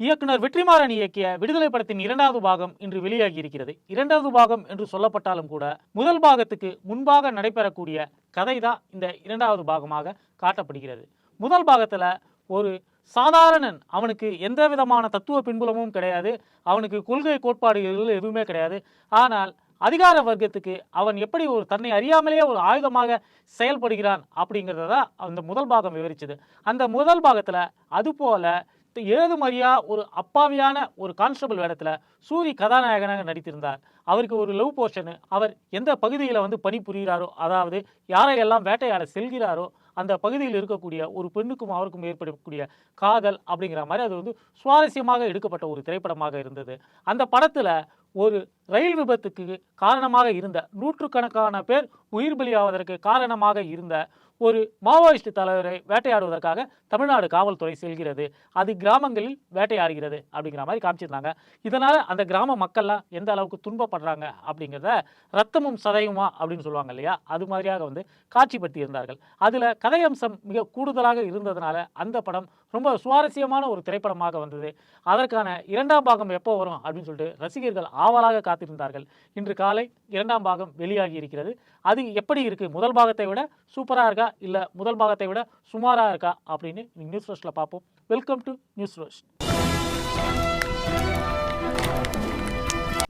இயக்குனர் வெற்றிமாறன் இயக்கிய விடுதலை படத்தின் இரண்டாவது பாகம் இன்று வெளியாகி இருக்கிறது இரண்டாவது பாகம் என்று சொல்லப்பட்டாலும் கூட முதல் பாகத்துக்கு முன்பாக நடைபெறக்கூடிய கதை தான் இந்த இரண்டாவது பாகமாக காட்டப்படுகிறது. முதல் பாகத்தில் ஒரு சாதாரணன் அவனுக்கு எந்த விதமான தத்துவ பின்புலமும் கிடையாது. அவனுக்கு கொள்கை கோட்பாடுகள் எதுவுமே கிடையாது. ஆனால் அதிகார வர்க்கத்துக்கு அவன் எப்படி ஒரு தன்னை அறியாமலேயே ஒரு ஆயுதமாக செயல்படுகிறான் அப்படிங்கிறத தான் அந்த முதல் பாகம் விவரிச்சது. அந்த முதல் பாகத்தில் அதுபோல ஏதுமறியா ஒரு அப்பாவியான ஒரு கான்ஸ்டபிள் வேடத்தில் சூரி கதாநாயகனாக நடித்திருந்தார். அவருக்கு ஒரு லவ் போர்ஷனு அவர் எந்த பகுதியில் வந்து பணிபுரிகிறாரோ அதாவது யாரையெல்லாம் வேட்டையாட செல்கிறாரோ அந்த பகுதியில் இருக்கக்கூடிய ஒரு பெண்ணுக்கும் அவருக்கும் ஏற்படக்கூடிய காதல் அப்படிங்கிற மாதிரி அது வந்து சுவாரஸ்யமாக எடுக்கப்பட்ட ஒரு திரைப்படமாக இருந்தது. அந்த படத்தில் ஒரு ரயில் விபத்துக்கு காரணமாக இருந்த நூற்றுக்கணக்கான பேர் உயிர் பலியாவதற்கு காரணமாக இருந்த ஒரு மாவோயிஸ்ட் தலைவரை வேட்டையாடுவதற்காக தமிழ்நாடு காவல்துறை செல்கிறது. அது கிராமங்களில் வேட்டையாடுகிறது அப்படிங்கிற மாதிரி காமிச்சிருந்தாங்க. இதனால் அந்த கிராம மக்கள்லாம் எந்த அளவுக்கு துன்பப்படுறாங்க அப்படிங்கிறத ரத்தமும் சதையுமா அப்படின்னு சொல்லுவாங்க இல்லையா? அது மாதிரியாக வந்து காட்சிப்படுத்தி இருந்தார்கள் அதில் கதையம்சம் மிக கூடுதலாக இருந்ததுனால அந்த படம் ரொம்ப சுவாரஸ்யமான ஒரு திரைப்படமாக வந்தது. அதற்கான இரண்டாம் பாகம் எப்போ வரும் அப்படின்னு சொல்லிட்டு ரசிகர்கள் ஆவலாக காத்திருந்தார்கள். இன்று காலை இரண்டாம் பாகம் வெளியாகி இருக்கிறது. அது எப்படி இருக்குது முதல் பாகத்தை விட சூப்பராக இருக்கா? இல்லை முதல் பாகத்தை விட சுமாராக இருக்கா? அப்படின்னு நியூஸ் ரோஸ்ட்ல பார்ப்போம். வெல்கம் டு நியூஸ் ரோஸ்ட்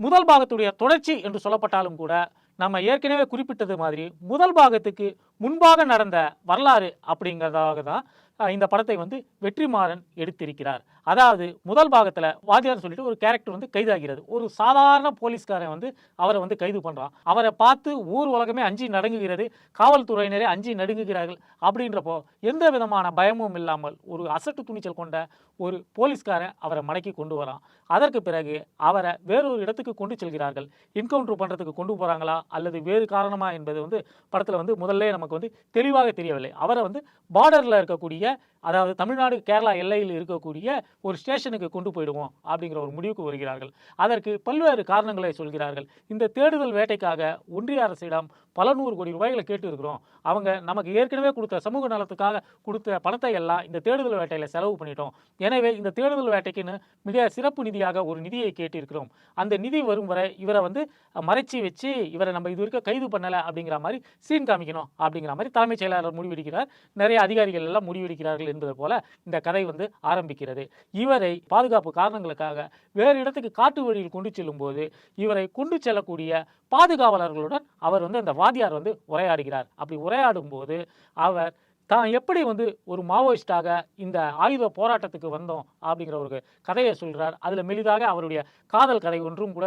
முதல் பாகத்துடைய தொடர்ச்சி என்று சொல்லப்பட்டாலும் கூட நம்ம ஏற்கனவே குறிப்பிட்டது மாதிரி முதல் பாகத்துக்கு முன்பாக நடந்த வரலாறு அப்படிங்கிறதாக தான் இந்த படத்தை வந்து வெற்றிமாறன் எடுத்திருக்கிறார். அதாவது முதல் பாகத்தில் வாத்தியார் சொல்லிட்டு ஒரு கேரக்டர் வந்து கைதாகிறது. ஒரு சாதாரண போலீஸ்காரன் வந்து அவரை வந்து கைது பண்ணுறான் அவரை பார்த்து ஊர் உலகமே அஞ்சி நடுங்குகிறது காவல்துறையினரே அஞ்சி நடுங்குகிறார்கள் அப்படின்றப்போ எந்த விதமான பயமும் இல்லாமல் ஒரு அசட்டு துணிச்சல் கொண்ட ஒரு போலீஸ்காரன் அவரை மடக்கி கொண்டு வரான். அதற்கு பிறகு அவரை வேறொரு இடத்துக்கு கொண்டு செல்கிறார்கள். என்கவுண்டர் பண்ணுறதுக்கு கொண்டு போகிறாங்களா அல்லது வேறு காரணமா என்பது வந்து படத்தில் வந்து முதல்ல நமக்கு வந்து தெளிவாக தெரியவில்லை. அவரை வந்து பார்டரில் இருக்கக்கூடிய அதாவது தமிழ்நாடு கேரளா எல்லையில் இருக்கக்கூடிய ஒரு ஸ்டேஷனுக்கு கொண்டு போயிடுவோம் அப்படிங்கிற ஒரு முடிவுக்கு வருகிறார்கள். அதற்கு பல்வேறு காரணங்களை சொல்கிறார்கள். இந்த தேடுதல் வேட்டைக்காக ஒன்றிய அரசிடம் பல நூறு கோடி ரூபாய்களை கேட்டு இருக்கிறோம் அவங்க நமக்கு ஏற்கனவே கொடுத்த சமூக நலத்துக்காக கொடுத்த பணத்தை எல்லாம் இந்த தேடுதல் வேட்டையில் செலவு பண்ணிட்டோம். எனவே இந்த தேடுதல் வேட்டைக்குன்னு மிக சிறப்பு நிதியாக ஒரு நிதியை கேட்டிருக்கிறோம். அந்த நிதி வரும் வரை இவரை வந்து மறைச்சி வச்சு இவரை நம்ம இது வரைக்கும் கைது பண்ணலை அப்படிங்கிற மாதிரி சீன் காமிக்கணும் அப்படிங்கிற மாதிரி தலைமைச் செயலாளர் முடிவெடுக்கிறார். நிறைய அதிகாரிகள் எல்லாம் முடிவெடுக்கிறார்கள் என்பது போல இந்த கதை வந்து ஆரம்பிக்கிறது. இவரை பாதுகாப்பு காரணங்களுக்காக வேறு இடத்துக்கு காட்டு வழியில் கொண்டு செல்லும் போது இவரை கொண்டு செல்லக்கூடிய பாதுகாவலர்களுடன் அவர் வந்து அந்த வாதியார் வந்து உரையாடுகிறார். அப்படி உரையாடும் போது அவர் தான் எப்படி வந்து ஒரு மாவோயிஸ்டாக இந்த ஆயுத போராட்டத்துக்கு வந்தோம் அப்படிங்கிற ஒரு கதையை சொல்கிறார் அதில் மெலிதாக அவருடைய காதல் கதை ஒன்றும் கூட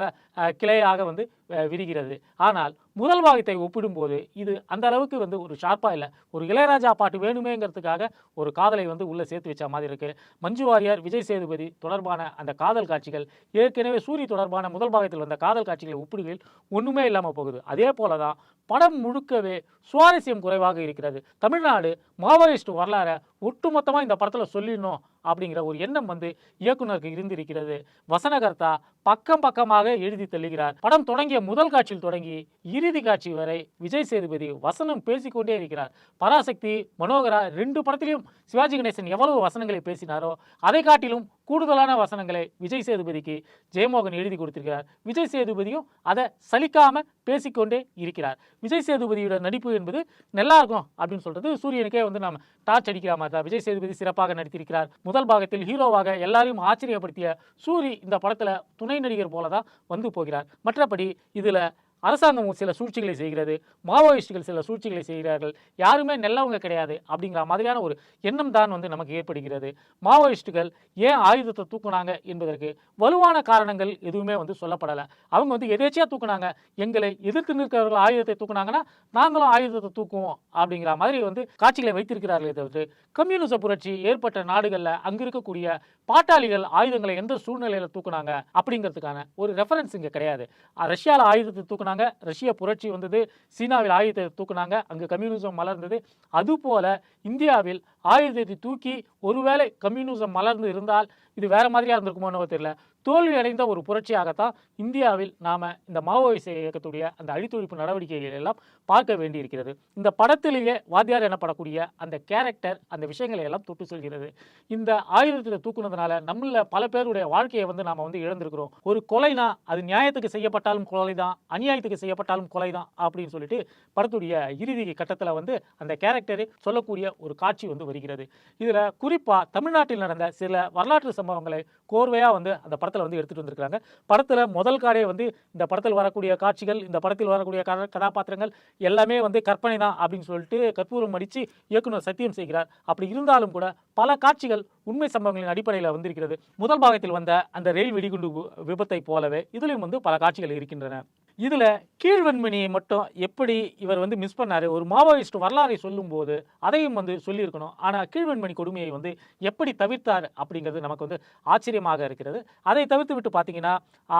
கிளையாக வந்து விரிகிறது. ஆனால் முதல் பாகத்தை ஒப்பிடும்போது இது அந்த அளவுக்கு வந்து ஒரு ஷார்ப்பாக இல்லை. ஒரு இளையராஜா பாட்டு வேணுமேங்கிறதுக்காக ஒரு காதலை வந்து உள்ளே சேர்த்து வச்ச மாதிரி இருக்குது மஞ்சு வாரியார் விஜய் சேதுபதி தொடர்பான அந்த காதல் காட்சிகள் ஏற்கனவே சூரி தொடர்பான முதல் பாகத்தில் வந்த காதல் காட்சிகளை ஒப்பிடுகையில் ஒன்றுமே இல்லாமல் போகுது. அதே போல தான் படம் முழுக்கவே சுவாரஸ்யம் குறைவாக இருக்கிறது. தமிழ்நாடு மாவோயிஸ்ட் வரலாறை ஒட்டுமொத்தமாக இந்த படத்தில் சொல்லிடணும் அப்படிங்கிற ஒரு எண்ணம் வந்து இயக்குனருக்கு இருந்திருக்கிறது. வசனகர்த்தா பக்கம் பக்கமாக எழுதி தள்ளுகிறார். படம் தொடங்கிய முதல் காட்சியில் தொடங்கி இறுதி காட்சி வரை விஜய் சேதுபதி வசனம் பேசிக்கொண்டே இருக்கிறார். பராசக்தி மனோகரா ரெண்டு படத்திலையும் சிவாஜி கணேசன் எவ்வளவு வசனங்களை பேசினாரோ அதை காட்டிலும் கூடுதலான வசனங்களை விஜய் சேதுபதிக்கு ஜெயமோகன் எழுதி கொடுத்திருக்கிறார். விஜய் சேதுபதியும் அதை சலிக்காம பேசிக்கொண்டே இருக்கிறார். விஜய் சேதுபதியோட நடிப்பு என்பது நல்லா இருக்கும் அப்படின்னு சொல்றது சூரியனுக்கே வந்து நாம் டார்ச் அடிக்கிற மாதிரி தான். விஜய் சேதுபதி சிறப்பாக நடித்திருக்கிறார். முதல் பாகத்தில் ஹீரோவாக எல்லாரையும் ஆச்சரியப்படுத்திய சூரி இந்த படத்துல துணை நடிகர் போல தான் வந்து போகிறார். மற்றபடி இதில் அரசாங்கம் சில சூழ்ச்சிகளை செய்கிறது மாவோயிஸ்டுகள் சில சூழ்ச்சிகளை செய்கிறார்கள். யாருமே நல்லவங்க கிடையாது அப்படிங்கிற மாதிரியான ஒரு எண்ணம் தான் வந்து நமக்கு ஏற்படுகிறது. மாவோயிஸ்டுகள் ஏன் ஆயுதத்தை தூக்குனாங்க என்பதற்கு வலுவான காரணங்கள் எதுவுமே வந்து சொல்லப்படலை. அவங்க வந்து எதேச்சியாக தூக்குனாங்க? எங்களை எதிர்த்து நிற்கிறவர்கள் ஆயுதத்தை தூக்குனாங்கன்னா நாங்களும் ஆயுதத்தை தூக்குவோம் அப்படிங்கிற மாதிரி வந்து காட்சிகளை வைத்திருக்கிறார்களே தவிர்த்து கம்யூனிச புரட்சி ஏற்பட்ட நாடுகளில் அங்கு இருக்கக்கூடிய பாட்டாளிகள் ஆயுதங்களை எந்த சூழ்நிலையில் தூக்குனாங்க அப்படிங்கிறதுக்கான ஒரு ரெஃபரன்ஸ் இங்கே கிடையாது. ரஷ்யாவில் ஆயுதத்தை தூக்குனாங்க ரஷ்ய புரட்சி வந்தது. சீனாவில் ஆயுதத்தை தூக்குனாங்க. அங்கு கம்யூனிசம் மலர்ந்தது. அதுபோல இந்தியாவில் ஆயுதத்தை தூக்கி ஒருவேளை கம்யூனிசம் மலர்ந்து இருந்தால் இது வேற மாதிரியா இருந்திருக்குமோன்னு தெரியல. தோல்வி அடைந்த ஒரு புரட்சியாகத்தான் இந்தியாவில் நாம இந்த மாவோயிச இயக்கத்துடைய அந்த அழித்தொழிப்பு நடவடிக்கைகள் எல்லாம் பார்க்க வேண்டியிருக்கிறது. இந்த படத்திலேயே வாத்தியார் எனப்படக்கூடிய அந்த கேரக்டர் அந்த விஷயங்களை எல்லாம் தொட்டு செல்கிறது. இந்த ஆயுதத்தில் தூக்குனதுனால நம்மள பல பேருடைய வாழ்க்கையை வந்து நாம வந்து இழந்திருக்கிறோம். ஒரு கொலைனா அது நியாயத்துக்கு செய்யப்பட்டாலும் கொலை தான் அநியாயத்துக்கு செய்யப்பட்டாலும் கொலை தான் அப்படின்னு சொல்லிட்டு படத்துடைய இறுதி கட்டத்தில் வந்து அந்த கேரக்டரை சொல்லக்கூடிய ஒரு காட்சி வந்து வருகிறது. இதில் குறிப்பாக தமிழ்நாட்டில் நடந்த சில வரலாற்று சம்பவங்களை கோர்வையாக வந்து அந்த படத்தில் வந்து எடுத்துகிட்டு வந்திருக்கிறாங்க. படத்தில் முதல் காடே வந்து இந்த படத்தில் வரக்கூடிய காட்சிகள் இந்த படத்தில் வரக்கூடிய கதாபாத்திரங்கள் எல்லாமே வந்து கற்பனை தான் அப்படின்னு சொல்லிட்டு கற்பூரம் அடித்து இயக்குனர் சத்தியம் செய்கிறார். அப்படி இருந்தாலும் கூட பல காட்சிகள் உண்மை சம்பவங்களின் அடிப்படையில் வந்திருக்கிறது. முதல் பாகத்தில் வந்த அந்த ரயில் வெடிகுண்டு விபத்தை போலவே இதிலும் வந்து பல காட்சிகள் இருக்கின்றன. இதில் கீழ்வன்மணியை மட்டும் எப்படி இவர் வந்து மிஸ் பண்ணாரு? ஒரு மாவோயிஸ்ட் வரலாறை சொல்லும்போது அதையும் வந்து சொல்லியிருக்கணும். ஆனால் கீழ்வன்மணி கொடுமையை வந்து எப்படி தவிர்த்தார் அப்படிங்கிறது நமக்கு வந்து ஆச்சரியமாக இருக்கிறது. அதை தவிர்த்து விட்டு பார்த்தீங்கன்னா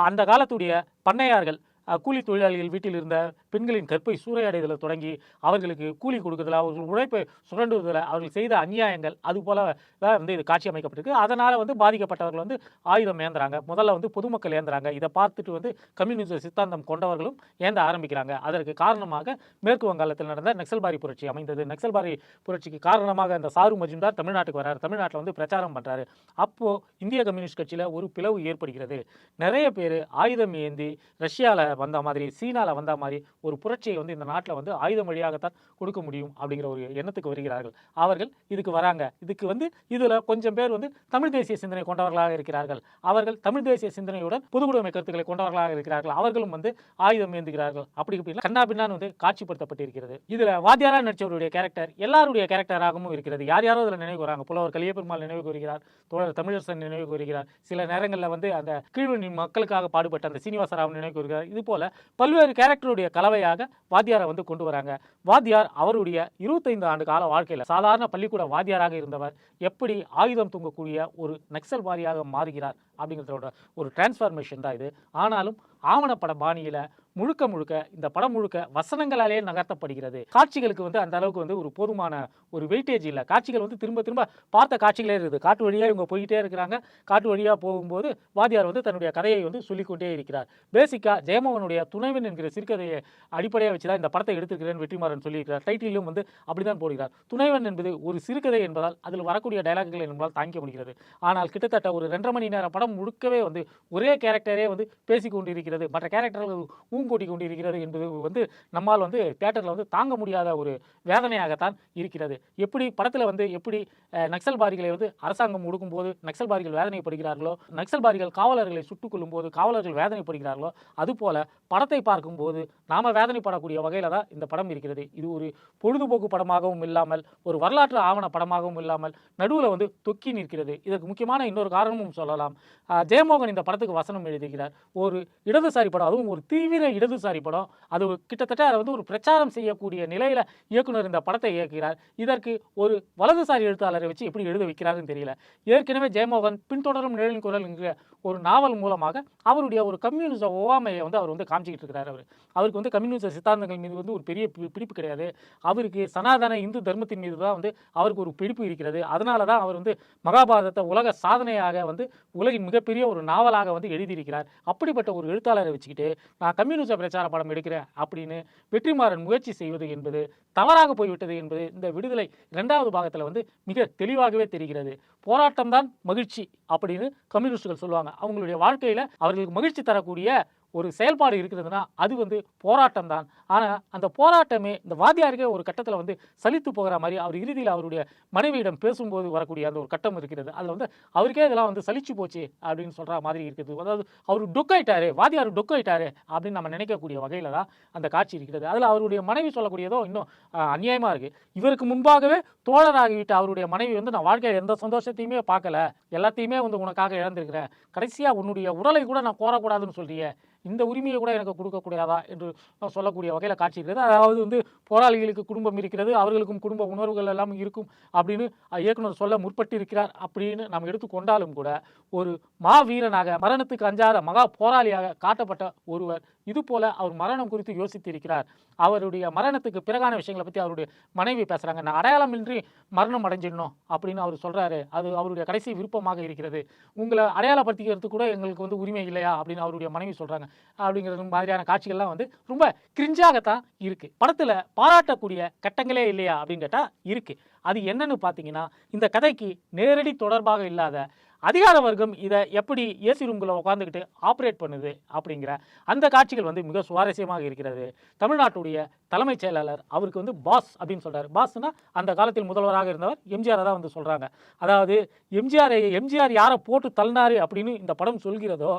அந்த காலத்துடைய பண்ணையார்கள் கூலி தொழிலாளிகள் வீட்டில் இருந்த பெண்களின் கற்பை சூறையாடுதலில் தொடங்கி அவர்களுக்கு கூலி கொடுக்குறதுல அவர்கள் உழைப்பை சுரண்டுவதில் அவர்கள் செய்த அநியாயங்கள் அது போல தான் வந்து இது காட்சி அமைக்கப்பட்டிருக்கு. அதனால் வந்து பாதிக்கப்பட்டவர்கள் வந்து ஆயுதம் ஏந்துறாங்க. முதல்ல வந்து பொதுமக்கள் ஏந்துறாங்க. இதை பார்த்துட்டு வந்து கம்யூனிஸ்ட் சித்தாந்தம் கொண்டவர்களும் ஏந்த ஆரம்பிக்கிறாங்க. அதற்கு காரணமாக மேற்கு வங்காளத்தில் நடந்த நக்சல்பாரி புரட்சி அமைந்தது. நக்சல்பாரி புரட்சிக்கு காரணமாக அந்த சாரு மஜும்தார் தமிழ்நாட்டுக்கு வராரு. தமிழ்நாட்டில் வந்து பிரச்சாரம் பண்ணுறாரு அப்போது இந்திய கம்யூனிஸ்ட் கட்சியில் ஒரு பிளவு ஏற்படுகிறது. நிறைய பேர் ஆயுதம் ஏந்தி ரஷ்யாவில் வந்த மாதிரி சீனாவில் வந்த மாதிரி ஒரு புரட்சியை வந்து இந்த நாட்டில் வந்து ஆயுதம் வழியாகத்தான் கொடுக்க முடியும் அப்படிங்கிற ஒரு எண்ணத்துக்கு வருகிறார்கள். அவர்கள் இதுக்கு வராங்க. இதுக்கு வந்து இதில் கொஞ்சம் பேர் வந்து தமிழ் தேசிய சிந்தனை கொண்டவர்களாக இருக்கிறார்கள். அவர்கள் தமிழ் தேசிய சிந்தனையுடன் பொதுவுடைமை கருத்துக்களை கொண்டவர்களாக இருக்கிறார்கள். அவர்களும் வந்து ஆயுதம் ஏந்துகிறார்கள். அப்படி இப்படி கண்ணா பின்னான்னு வந்து காட்சிப்படுத்தப்பட்டிருக்கிறது. இதில் வாத்தியாரா நடிச்சவருடைய கேரக்டர் எல்லாருடைய கேரக்டராகவும் இருக்கிறது. யார் யாரோ அதில் நினைவு கூறாங்க. புலவர் கலியபெருமாள் நினைவு கூறுகிறார். தோழர் தமிழரசன் நினைவு கூறுகிறார். சில நேரங்களில் வந்து அந்த கீழ்வணி மக்களுக்காக பாடுபட்ட அந்த சீனிவாசராவ் நினைவு கூறுகிறார். இது போல பல்வேறு கேரக்டருடைய கலவையாக வாத்தியாரை வந்து கொண்டு வராங்க. வாத்தியார் அவருடைய இருபத்தைந்து ஆண்டு கால வாழ்க்கையில் சாதாரண பள்ளிக்கூட வாத்தியாராக இருந்தவர். எப்படி ஆயுதம் தூங்கக்கூடிய ஒரு நக்சல் வாரியாக மாறுகிறார். அப்படிங்கிறதோட ஒரு டிரான்ஸ்ஃபார்மேஷன் தான் இது. ஆனாலும் ஆவணப்பட பாணியில் முழுக்க முழுக்க இந்த படம் முழுக்க வசனங்களாலே நகர்த்தப்படுகிறது. காட்சிகளுக்கு வந்து அந்த அளவுக்கு வந்து ஒரு போதுமான ஒரு வெயிட்டேஜ் இல்லை. காட்சிகள் வந்து திரும்ப திரும்ப பார்த்த காட்சிகளே இருக்குது. காட்டு வழியாக இவங்க போயிட்டே இருக்கிறாங்க. காட்டு வழியாக போகும்போது வாத்தியார் வந்து தன்னுடைய கதையை வந்து சொல்லிக்கொண்டே இருக்கிறார். பேசிக்காக ஜெயமோகனுடைய துணைவன் என்கிற சிறுகதையை அடிப்படையாக வச்சு தான் இந்த படத்தை எடுத்துக்கிறேன் வெற்றிமாறன் சொல்லியிருக்கிறார். டைட்டிலும் வந்து அப்படிதான் போடுகிறார். துணைவன் என்பது ஒரு சிறுகதை என்பதால் அதில் வரக்கூடிய டைலாக்குகள் என்பதால் தாங்கிக்க முடிகிறது. ஆனால் கிட்டத்தட்ட ஒரு ரெண்டரை மணி நேரம் படம் முழுக்கவே வந்து ஒரே கேரக்டரே வந்து பேசிக் கொண்டிருக்கிறது. மற்ற கேரக்டர்கள் ஊங்கூட்டி கொண்டிருக்கிறது என்பது வந்து நம்மால் வந்து தேட்டரில் வந்து தாங்க முடியாத ஒரு வேதனையாகத்தான் இருக்கிறது. எப்படி படத்தில் வந்து எப்படி நக்சல்பாரிகளை வந்து அரசாங்கம் ஒடுக்கும்போது நக்சல்பாரிகள் வேதனைப்படுகிறார்களோ நக்சல்பாரிகள் காவலர்களை சுட்டுக் கொள்ளும்போது காவலர்கள் வேதனைப்படுகிறார்களோ அதுபோல படத்தை பார்க்கும்போது நாம் வேதனைப்படக்கூடிய வகையில் தான் இந்த படம் இருக்கிறது. இது ஒரு பொழுதுபோக்கு படமாகவும் இல்லாமல் ஒரு வரலாற்று ஆவண படமாகவும் இல்லாமல் நடுவில் வந்து தொக்கி நிற்கிறது. இதற்கு முக்கியமான இன்னொரு காரணமும் சொல்லலாம். ஜெயமோகன் இந்த படத்துக்கு வசனம் எழுதுகிறார். ஒரு இடதுசாரி படம் அதுவும் ஒரு தீவிர இடதுசாரி படம். அது கிட்டத்தட்ட அதை வந்து ஒரு பிரச்சாரம் செய்யக்கூடிய நிலையில் இயக்குனர் இந்த படத்தை இயக்குகிறார். இதற்கு ஒரு வலதுசாரி எழுத்தாளரை வச்சு எப்படி எழுத வைக்கிறாருன்னு தெரியல. ஏற்கனவே ஜெயமோகன் பின்தொடரும் நிழலின் குரல் என்கிற ஒரு நாவல் மூலமாக அவருடைய ஒரு கம்யூனிச ஓவாமையை வந்து அவர் வந்து காமிச்சிக்கிட்டு இருக்கிறார் அவர். அவருக்கு வந்து கம்யூனிச சித்தாந்தங்கள் மீது வந்து ஒரு பெரிய பி- பிடிப்பு கிடையாது. அவருக்கு சனாதன இந்து தர்மத்தின் மீது தான் வந்து அவருக்கு ஒரு பிடிப்பு இருக்கிறது. அதனால தான் அவர் வந்து மகாபாரதத்தை உலக சாதனையாக வந்து உலகின் மிக மிகப்பெரிய ஒரு நாவலாக வந்து எழுதியிருக்கிறார். அப்படிப்பட்ட ஒரு எழுத்தாளரை வச்சுக்கிட்டு நான் கம்யூனிச பிரச்சார படம் எடுக்கிறேன் அப்படின்னு வெற்றிமாறன் முயற்சி செய்வது என்பது தவறாக போய்விட்டது என்பது இந்த விடுதலை இரண்டாவது பாகத்தில் வந்து மிக தெளிவாகவே தெரிகிறது. போராட்டம் தான் மகிழ்ச்சி அப்படின்னு கம்யூனிஸ்டுகள் சொல்லுவாங்க. அவங்களுடைய வாழ்க்கையில் அவர்களுக்கு மகிழ்ச்சி தரக்கூடிய ஒரு செயல்பாடு இருக்கிறதுனா அது வந்து போராட்டம் தான் ஆனால் அந்த போராட்டமே இந்த வாத்தியாருக்கே ஒரு கட்டத்தில் வந்து சலித்து போகிற மாதிரி அவர் இறுதியில் அவருடைய மனைவியிடம் பேசும்போது வரக்கூடிய அந்த ஒரு கட்டம் இருக்கிறது. அதில் வந்து அவருக்கே இதெல்லாம் வந்து சலிச்சு போச்சு அப்படின்னு சொல்கிற மாதிரி இருக்குது. அதாவது அவர் டொக்காயிட்டாரு வாத்தியார் டொக்காயிட்டாரு அப்படின்னு நம்ம நினைக்கக்கூடிய வகையில் தான் அந்த காட்சி இருக்கிறது. அதில் அவருடைய மனைவி சொல்லக்கூடியதோ இன்னும் அநியாயமாக இருக்குது இவருக்கு முன்பாகவே தோழராகிவிட்ட அவருடைய மனைவி வந்து நான் வாழ்க்கையில் எந்த சந்தோஷத்தையுமே பார்க்கல. எல்லாத்தையுமே வந்து உனக்காக இழந்திருக்கிறேன். கடைசியாக உன்னுடைய உடலை கூட நான் கோரக்கூடாதுன்னு சொல்றியே. இந்த உரிமையை கூட எனக்கு கொடுக்கக்கூடாதா என்று சொல்லக்கூடிய வகையில் காட்சி இருக்கிறது. அதாவது வந்து போராளிகளுக்கு குடும்பம் இருக்கிறது அவர்களுக்கும் குடும்ப உணர்வுகள் எல்லாம் இருக்கும் அப்படின்னு இயக்குனர் சொல்ல முற்பட்டு இருக்கிறார் அப்படின்னு நாம் எடுத்துக்கொண்டாலும் கூட ஒரு மாவீரனாக மரணத்துக்கு அஞ்சாத மகா போராளியாக காட்டப்பட்ட ஒருவர் இது போல அவர் மரணம் குறித்து யோசித்திருக்கிறார் அவருடைய மரணத்துக்கு பிறகான விஷயங்களை பற்றி அவருடைய மனைவி பேசுகிறாங்க நான் அடையாளமின்றி மரணம் அடைஞ்சிடணும் அப்படின்னு அவர் சொல்கிறாரு அது அவருடைய கடைசி விருப்பமாக இருக்கிறது. உங்களை அடையாளப்படுத்திக்கிறதுக்கு கூட எங்களுக்கு வந்து உரிமை இல்லையா அப்படின்னு அவருடைய மனைவி சொல்கிறாங்க அப்படிங்கிறது மாதிரியான காட்சிகள்லாம் வந்து ரொம்ப கிரிஞ்சாகத்தான் இருக்குது படத்தில் பாராட்டக்கூடிய கட்டங்களே இல்லையா அப்படின்னு கேட்டால் இருக்குது அது என்னன்னு பார்த்தீங்கன்னா இந்த கதைக்கு நேரடி தொடர்பாக இல்லாத அதிகார வர்க்கம் இதை எப்படி ஏசி ரூம்குள்ளே உட்காந்துக்கிட்டு ஆப்ரேட் பண்ணுது அப்படிங்கிற அந்த காட்சிகள் வந்து மிக சுவாரஸ்யமாக இருக்கிறது. தமிழ்நாட்டுடைய தலைமைச் செயலாளர் அவருக்கு வந்து பாஸ் அப்படின்னு சொல்கிறார் பாஸ்னா அந்த காலத்தில் முதல்வராக இருந்தவர் எம்ஜிஆரை தான் வந்து சொல்கிறாங்க அதாவது எம்ஜிஆரை எம்ஜிஆர் யாரை போட்டு தள்ளினாரு அப்படின்னு இந்த படம் சொல்கிறதோ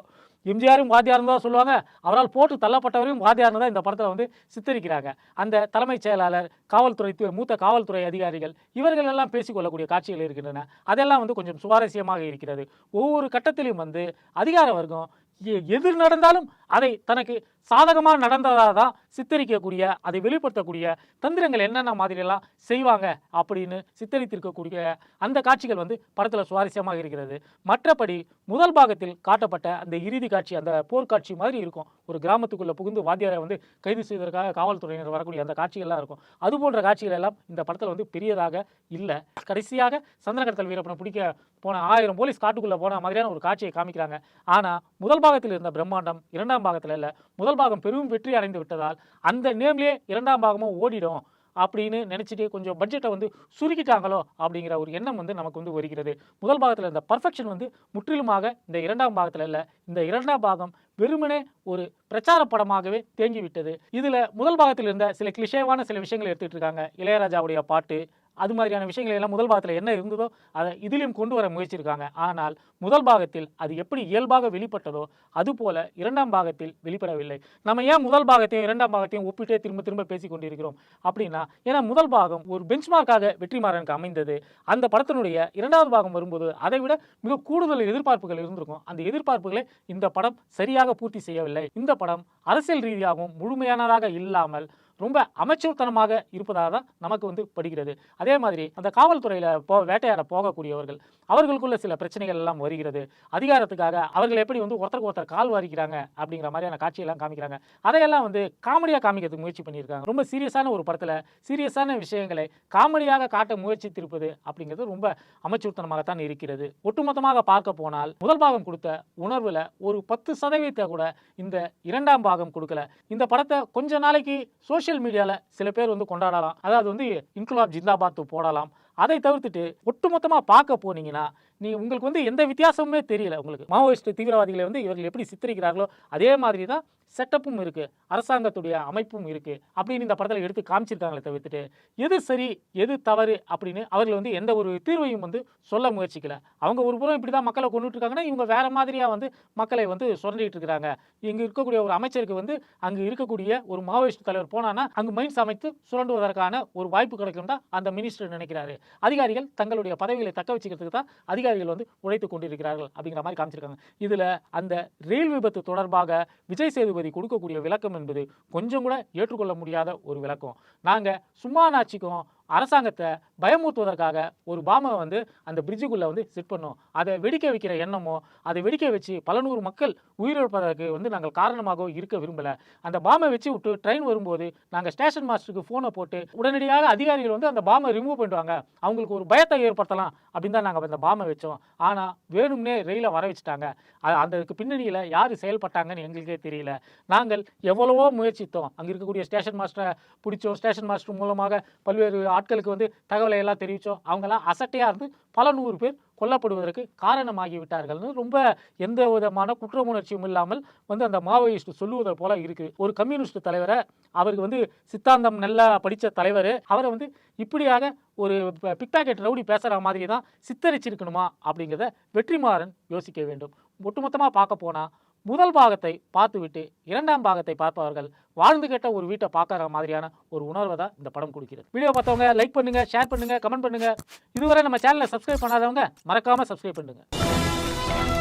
எம்ஜிஆரும் வாத்தியார்னு தான் சொல்லுவாங்க. அவரால் போட்டு தள்ளப்பட்டவரையும் வாத்தியார்னு தான் இந்த படத்தில் வந்து சித்தரிக்கிறாங்க. அந்த தலைமைச் செயலாளர் காவல்துறை மூத்த காவல்துறை அதிகாரிகள் இவர்கள் எல்லாம் பேசிக்கொள்ளக்கூடிய காட்சிகள் இருக்கின்றன. அதெல்லாம் வந்து கொஞ்சம் சுவாரஸ்யமாக இருக்கிறது. ஒவ்வொரு கட்டத்திலும் வந்து அதிகார வர்க்கம் எ- எதிர் நடந்தாலும் அதை தனக்கு சாதகமாக நடந்ததாக தான் சித்தரிக்கக்கூடிய அதை வெளிப்படுத்தக்கூடிய தந்திரங்கள் என்னென்ன மாதிரியெல்லாம் செய்வாங்க அப்படின்னு சித்தரித்திருக்கக்கூடிய அந்த காட்சிகள் வந்து படத்தில் சுவாரஸ்யமாக இருக்கிறது. மற்றபடி முதல் பாகத்தில் காட்டப்பட்ட அந்த இறுதி காட்சி அந்த போர்க்காட்சி மாதிரி இருக்கும். ஒரு கிராமத்துக்குள்ளே புகுந்து வாத்தியாரை வந்து கைது செய்வதற்காக காவல்துறையினர் வரக்கூடிய அந்த காட்சிகள்லாம் இருக்கும். அது போன்ற காட்சிகள் எல்லாம் இந்த படத்தில் வந்து பெரியதாக இல்லை. கடைசியாக சந்திரகடத்தல் வீரப்பனை பிடிக்க போன ஆயிரம் போலீஸ் காட்டுக்குள்ளே போன மாதிரியான ஒரு காட்சியை காமிக்கிறாங்க. ஆனால் முதல் பாகத்தில் இருந்த பிரம்மாண்டம் இரண்டாம் பாகத்தில் இல்லை. முதல் பாகம் பெரும் வெற்றி அடைந்து விட்டதால் அந்த நேம்லேயே இரண்டாம் பாகமும் ஓடிடும் அப்படின்னு நினச்சிட்டு கொஞ்சம் பட்ஜெட்டை வந்து சுருக்கிட்டாங்களோ அப்படிங்கிற ஒரு எண்ணம் வந்து நமக்கு வந்து வருகிறது. முதல் பாகத்தில் இருந்த பர்ஃபெக்ஷன் வந்து முற்றிலுமாக இந்த இரண்டாம் பாகத்தில் இல்லை. இந்த இரண்டாம் பாகம் வெறுமனே ஒரு பிரச்சார படமாகவே தேங்கி விட்டது இதில் முதல் பாகத்தில் இருந்த சில கிளிஷேவான சில விஷயங்கள் எடுத்துகிட்டு இருக்காங்க. இளையராஜாவுடைய பாட்டு அது மாதிரியான விஷயங்கள் எல்லாம் முதல் பாகத்தில் என்ன இருந்ததோ அதை இதிலும் கொண்டு வர முயற்சியிருக்காங்க. ஆனால் முதல் பாகத்தில் அது எப்படி இயல்பாக வெளிப்பட்டதோ அதுபோல இரண்டாம் பாகத்தில் வெளிப்படவில்லை. நம்ம ஏன் முதல் பாகத்தையும் இரண்டாம் பாகத்தையும் ஒப்பிட்டே திரும்ப திரும்ப பேசிக் கொண்டிருக்கிறோம் அப்படின்னா ஏன்னா முதல் பாகம் ஒரு பெஞ்ச்மார்க்காக வெற்றிமாறனுக்கு அமைந்தது. அந்த படத்தினுடைய இரண்டாவது பாகம் வரும்போது அதை விட மிக கூடுதல் எதிர்பார்ப்புகள் இருந்திருக்கும். அந்த எதிர்பார்ப்புகளை இந்த படம் சரியாக பூர்த்தி செய்யவில்லை. இந்த படம் அரசியல் ரீதியாகவும் முழுமையானதாக இல்லாமல் ரொம்ப அமைச்சர்த்தனமாக இருப்பதாக தான் நமக்கு வந்து படுகிறது. அதே மாதிரி அந்த காவல்துறையில் போ வேட்டையாட போகக்கூடியவர்கள் அவர்களுக்குள்ள சில பிரச்சனைகள் எல்லாம் வருகிறது. அதிகாரத்துக்காக அவர்கள் எப்படி வந்து ஒருத்தருக்கு ஒருத்தர் கால் வாரிக்கிறாங்க அப்படிங்கிற மாதிரியான காட்சியெல்லாம் காமிக்கிறாங்க. அதையெல்லாம் வந்து காமெடியாக காமிக்கிறதுக்கு முயற்சி பண்ணியிருக்காங்க. ரொம்ப சீரியஸான ஒரு படத்தில் சீரியஸான விஷயங்களை காமெடியாக காட்ட முயற்சித்திருப்பது அப்படிங்கிறது ரொம்ப அமைச்சூர்த்தனமாகத்தான் இருக்கிறது. ஒட்டுமொத்தமாக பார்க்க போனால் முதல் பாகம் கொடுத்த உணர்வில் ஒரு பத்து சதவீதத்தை கூட இந்த இரண்டாம் பாகம் கொடுக்கல. இந்த படத்தை கொஞ்ச நாளைக்கு சோஷியல் மீடியாவில் சில பேர் வந்து கொண்டாடலாம். அதாவது வந்து இன்குலாப் ஜிந்தாபாத் போடலாம். அதை தவிர்த்துட்டு ஒட்டுமொத்தமாக பார்க்க போனீங்கன்னா நீ உங்களுக்கு வந்து எந்த வித்தியாசமுமே தெரியல. உங்களுக்கு மாவோயிஸ்ட் தீவிரவாதிகளை வந்து இவர்கள் எப்படி சித்தரிக்கிறார்களோ அதே மாதிரி தான் செட்டப்பும் இருக்குது அரசாங்கத்துடைய அமைப்பும் இருக்குது அப்படின்னு இந்த படத்தில் எடுத்து காமிச்சிருக்காங்களே தவிர்த்துட்டு எது சரி எது தவறு அப்படின்னு அவர்கள் வந்து எந்த ஒரு தீர்வையும் வந்து சொல்ல முயற்சிக்கல. அவங்க ஒரு புறம் இப்படி தான் மக்களை கொண்டுட்டு இருக்காங்கன்னா இவங்க வேறு மாதிரியாக வந்து மக்களை வந்து சுரண்டிகிட்டு இருக்கிறாங்க இங்கே இருக்கக்கூடிய ஒரு அமைச்சருக்கு வந்து அங்கே இருக்கக்கூடிய ஒரு மாவோயிஸ்ட் தலைவர் போனான்னா அங்கு மைன்ஸ் அமைத்து சுரண்டுவதற்கான ஒரு வாய்ப்பு கிடைக்கும் தான் அந்த மினிஸ்டர் நினைக்கிறாரு. அதிகாரிகள் தங்களுடைய பதவிகளை தக்க வச்சுக்கிறதுக்கு தான் அதிகாரிகள் வந்து உழைத்து கொண்டிருக்கிறார்கள் அப்படிங்கிற மாதிரி காமிச்சிருக்காங்க. இதுல அந்த ரயில் விபத்து தொடர்பாக விஜய் சேதுபதி கொடுக்கக்கூடிய விளக்கம் என்பது கொஞ்சம் கூட ஏற்றுக்கொள்ள முடியாத ஒரு விளக்கம். நாங்க சும்மா நாச்சிக்கும் அரசாங்கத்தை பயமுறுத்துவதற்காக ஒரு பாமை வந்து அந்த பிரிட்ஜுக்குள்ளே வந்து செட் பண்ணோம். அதை வெடிக்க வைக்கிற எண்ணமோ அதை வெடிக்க வச்சு பல நூறு மக்கள் உயிரிழப்பதற்கு வந்து நாங்கள் காரணமாக இருக்க விரும்பலை. அந்த பாமை வச்சு விட்டு ட்ரெயின் வரும்போது நாங்கள் ஸ்டேஷன் மாஸ்டருக்கு ஃபோனை போட்டு உடனடியாக அதிகாரிகள் வந்து அந்த பாமை ரிமூவ் பண்ணிடுவாங்க. அவங்களுக்கு ஒரு பயத்தை ஏற்படுத்தலாம் அப்படின்னு தான் நாங்கள் அந்த பாமை வச்சோம். ஆனால் வேணும்னே ரயிலை வர வச்சுட்டாங்க. அ- அதற்கு பின்னணியில் யார் செயல்பட்டாங்கன்னு எங்களுக்கே தெரியல. நாங்கள் எவ்வளவோ முயற்சித்தோம். அங்கே இருக்கக்கூடிய ஸ்டேஷன் மாஸ்டரை பிடிச்சோம். ஸ்டேஷன் மாஸ்டர் மூலமாக பல்வேறு ஆட்களுக்கு வந்து தகவலை எல்லாம் தெரிவித்தோம் அவங்கெல்லாம் அசட்டையாக இருந்து பல நூறு பேர் கொல்லப்படுவதற்கு காரணமாகிவிட்டார்கள்னு ரொம்ப எந்த விதமான குற்ற உணர்ச்சியும் இல்லாமல் வந்து அந்த மாவோயிஸ்ட் சொல்லுவதை போல இருக்குது ஒரு கம்யூனிஸ்ட் தலைவரை அவருக்கு வந்து சித்தாந்தம் நல்லா படித்த தலைவர் அவரை வந்து இப்படியாக ஒரு பிக்பாக்கெட் ரவுடி பேசுகிற மாதிரி தான் சித்தரிச்சிருக்கணுமா அப்படிங்கிறத வெற்றிமாறன் யோசிக்க வேண்டும். ஒட்டுமொத்தமாக பார்க்க போனால் முதல் பாகத்தை பார்த்துவிட்டு இரண்டாம் பாகத்தை பார்ப்பவர்கள் வாழ்ந்து கேட்ட ஒரு வீட்டை பார்க்குற மாதிரியான ஒரு உணர்வை தான் இந்த படம் கொடுக்கிறது. வீடியோ பார்த்தவங்க லைக் பண்ணுங்கள் ஷேர் பண்ணுங்கள் கமெண்ட் பண்ணுங்கள் இதுவரை நம்ம சேனலை சப்ஸ்கிரைப் பண்ணாதவங்க மறக்காமல் சப்ஸ்கிரைப் பண்ணுங்கள்